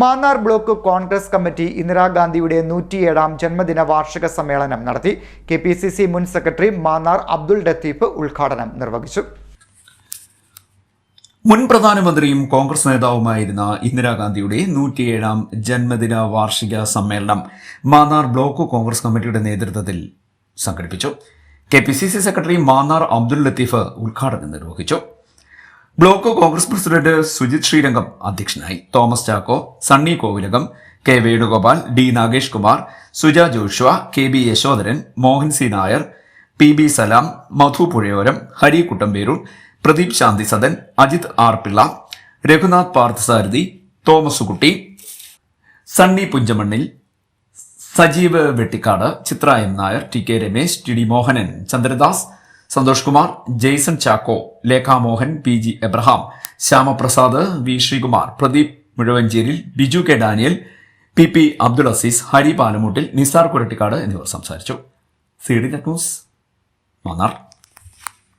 Mannar block Congress committee ഇന്ദിരാഗാന്ധിയുടെ നൂറ്റിയേഴാം ജന്മദിന വാർഷിക സമ്മേളനം നടത്തി. കെ പി സി സി മുൻ സെക്രട്ടറി മാന്നാർ അബ്ദുൾ ലത്തീഫ് ഉദ്ഘാടനം നിർവഹിച്ചു. മുൻ പ്രധാനമന്ത്രിയും കോൺഗ്രസ് നേതാവുമായിരുന്ന ഇന്ദിരാഗാന്ധിയുടെ നൂറ്റിയേഴാം ജന്മദിന വാർഷിക സമ്മേളനം മാന്നാർ ബ്ലോക്ക് കോൺഗ്രസ് കമ്മിറ്റിയുടെ നേതൃത്വത്തിൽ സംഘടിപ്പിച്ചു. K P C C secretary Mannar Abdul Latheef ഉദ്ഘാടനം നിർവഹിച്ചു. ബ്ലോക്ക് കോൺഗ്രസ് പ്രസിഡന്റ് സുജിത് ശ്രീരംഗം അധ്യക്ഷനായി. Thomas Chacko Sunny Kovilakam K Venugopal D Nagesh Kumar Suja Joshua K B Yashodharan Mohan C Nair P B Salam Madhu Puzhayoram Hari Kuttamperoor Pradeep Shanthi Sadan Ajith R Pillai Raghunath Parthasarathy Thomas Kutty Sunny Punchamannil Sajeev Vettikkad Chithra M Nair T K Ramesh T D Mohanan Chandradas Santhosh Kumar Jaison Chacko Lekhamohan P G Abraham Shyamaprasad V Sreekumar Pradeep Muzhavancheril Biju K Daniel P P Abdul Azeez Hari Palamoottil Nisar Kurattikkad എന്നിവർ സംസാരിച്ചു. C D news Mannar.